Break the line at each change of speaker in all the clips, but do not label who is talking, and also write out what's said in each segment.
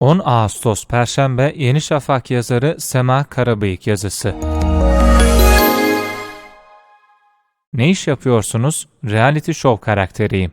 10 Ağustos Perşembe Yeni Şafak yazarı Sema Karabıyık yazısı. Ne iş yapıyorsunuz? Reality show karakteriyim.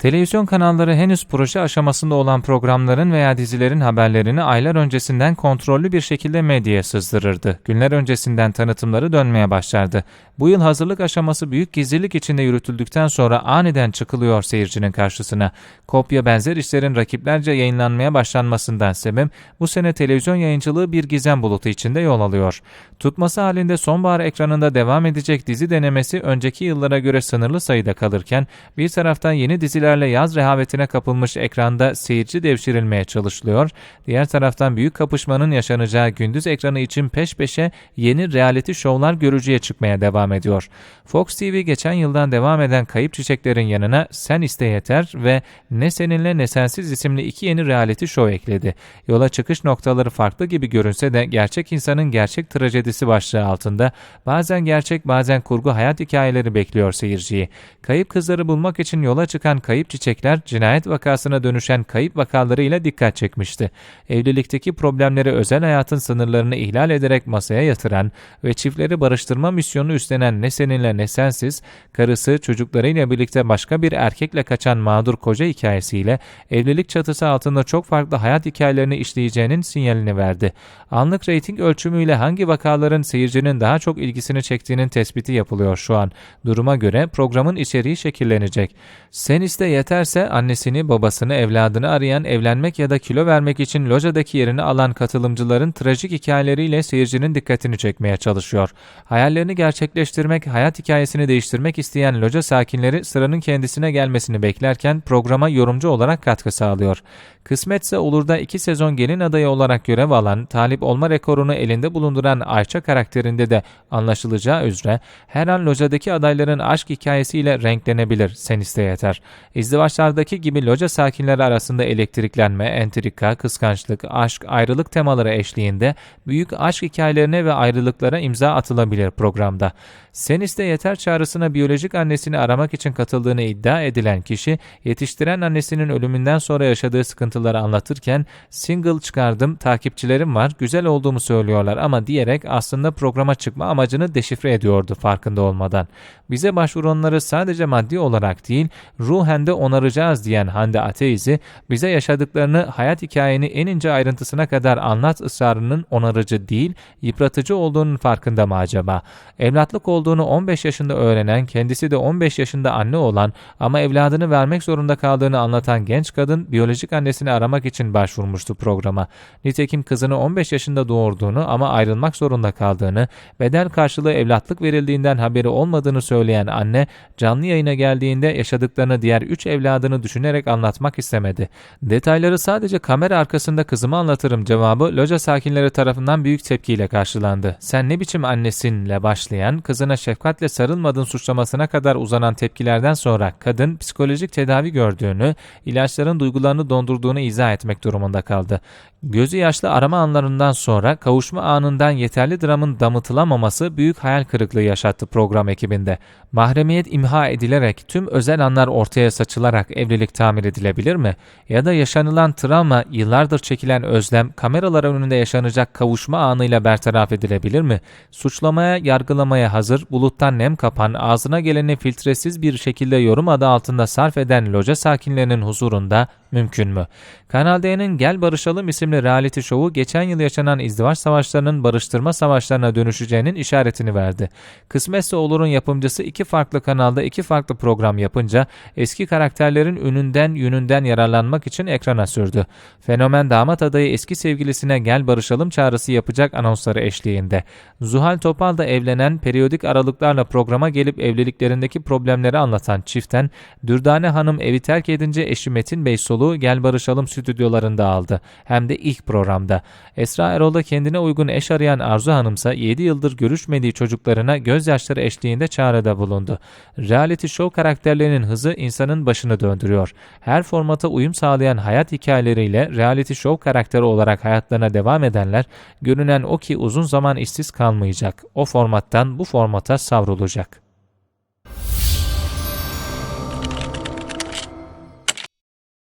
Televizyon kanalları henüz proje aşamasında olan programların veya dizilerin haberlerini aylar öncesinden kontrollü bir şekilde medyaya sızdırırdı. Günler öncesinden tanıtımları dönmeye başlardı. Bu yıl hazırlık aşaması büyük gizlilik içinde yürütüldükten sonra aniden çıkılıyor seyircinin karşısına. Kopya benzer işlerin rakiplerce yayınlanmaya başlanmasından sebep bu sene televizyon yayıncılığı bir gizem bulutu içinde yol alıyor. Tutması halinde sonbahar ekranında devam edecek dizi denemesi önceki yıllara göre sınırlı sayıda kalırken bir taraftan yeni diziler görüntülerle yaz rehavetine kapılmış ekranda seyirci devşirilmeye çalışılıyor, diğer taraftan büyük kapışmanın yaşanacağı gündüz ekranı için peş peşe yeni reality şovlar görücüye çıkmaya devam ediyor. Fox TV geçen yıldan devam eden Kayıp Çiçeklerin yanına Sen İste Yeter ve Ne Seninle Ne Sensiz isimli iki yeni reality show ekledi. Yola çıkış noktaları farklı gibi görünse de gerçek insanın gerçek trajedisi başlığı altında bazen gerçek bazen kurgu hayat hikayeleri bekliyor seyirciyi. Kayıp kızları bulmak için yola çıkan Kayıp kayıp çiçekler cinayet vakasına dönüşen kayıp vakalarıyla dikkat çekmişti. Evlilikteki problemleri özel hayatın sınırlarını ihlal ederek masaya yatıran ve çiftleri barıştırma misyonu üstlenen ne seninle ne sensiz, karısı çocuklarıyla birlikte başka bir erkekle kaçan mağdur koca hikayesiyle evlilik çatısı altında çok farklı hayat hikayelerini işleyeceğinin sinyalini verdi. Anlık reyting ölçümüyle hangi vakaların seyircinin daha çok ilgisini çektiğinin tespiti yapılıyor şu an. Duruma göre programın içeriği şekillenecek. Sen iste yeterse annesini, babasını, evladını arayan, evlenmek ya da kilo vermek için lojadaki yerini alan katılımcıların trajik hikayeleriyle seyircinin dikkatini çekmeye çalışıyor. Hayallerini gerçekleştirmek, hayat hikayesini değiştirmek isteyen loja sakinleri sıranın kendisine gelmesini beklerken programa yorumcu olarak katkı sağlıyor. Kısmetse olur da iki sezon gelin adayı olarak görev alan, talip olma rekorunu elinde bulunduran Ayça karakterinde de anlaşılacağı üzere her an lojadaki adayların aşk hikayesiyle renklenebilir. Sen iste yeter. İzdivaçlardaki gibi loca sakinleri arasında elektriklenme, entrika, kıskançlık, aşk, ayrılık temaları eşliğinde büyük aşk hikayelerine ve ayrılıklara imza atılabilir programda. Sen iste yeter çağrısına biyolojik annesini aramak için katıldığını iddia edilen kişi, yetiştiren annesinin ölümünden sonra yaşadığı sıkıntıları anlatırken single çıkardım, takipçilerim var, güzel olduğumu söylüyorlar ama diyerek aslında programa çıkma amacını deşifre ediyordu farkında olmadan. Bize başvuranları sadece maddi olarak değil, ruhen de onaracağız diyen Hande Ateizi, bize yaşadıklarını hayat hikayeni en ince ayrıntısına kadar anlat ısrarının onarıcı değil, yıpratıcı olduğunun farkında mı acaba? Evlatlık olduğunu 15 yaşında öğrenen, kendisi de 15 yaşında anne olan ama evladını vermek zorunda kaldığını anlatan genç kadın biyolojik annesini aramak için başvurmuştu programa. Nitekim kızını 15 yaşında doğurduğunu ama ayrılmak zorunda kaldığını, bedel karşılığı evlatlık verildiğinden haberi olmadığını söyleyen anne, canlı yayına geldiğinde yaşadıklarını diğer 3 evladını düşünerek anlatmak istemedi. Detayları sadece kamera arkasında kızımı anlatırım cevabı loca sakinleri tarafından büyük tepkiyle karşılandı. Sen ne biçim annesinle başlayan, kızına şefkatle sarılmadın suçlamasına kadar uzanan tepkilerden sonra kadın psikolojik tedavi gördüğünü, ilaçların duygularını dondurduğunu izah etmek durumunda kaldı. Gözü yaşlı arama anlarından sonra kavuşma anından yeterli dramın damıtılamaması büyük hayal kırıklığı yaşattı program ekibinde. Mahremiyet imha edilerek tüm özel anlar ortaya saçılarak evlilik tamir edilebilir mi? Ya da yaşanılan travma, yıllardır çekilen özlem, kameralar önünde yaşanacak kavuşma anıyla bertaraf edilebilir mi? Suçlamaya, yargılamaya hazır, buluttan nem kapan, ağzına geleni filtresiz bir şekilde yorum adı altında sarf eden loca sakinlerinin huzurunda mümkün mü? Kanal D'nin Gel Barışalım isimli reality şovu geçen yıl yaşanan izdivaç savaşlarının barıştırma savaşlarına dönüşeceğinin işaretini verdi. Kısmetse Olur'un yapımcısı iki farklı kanalda iki farklı program yapınca eski karakterlerin ününden yününden yararlanmak için ekrana sürdü. Fenomen damat adayı eski sevgilisine gel barışalım çağrısı yapacak anonsları eşliğinde. Zuhal Topal da evlenen periyodik aralıklarla programa gelip evliliklerindeki problemleri anlatan çiften Dürdane Hanım evi terk edince eşi Metin Bey soluğu Gel Barışalım stüdyolarında aldı. Hem de ilk programda. Esra Erol da kendine uygun eş arayan Arzu Hanımsa 7 yıldır görüşmediği çocuklarına gözyaşları eşliğinde çağrıda bulundu. Reality show karakterlerinin hızı insanın başını döndürüyor. Her formata uyum sağlayan hayat hikayeleriyle reality show karakteri olarak hayatlarına devam edenler görünen o ki uzun zaman işsiz kalmayacak. O formattan bu formata savrulacak.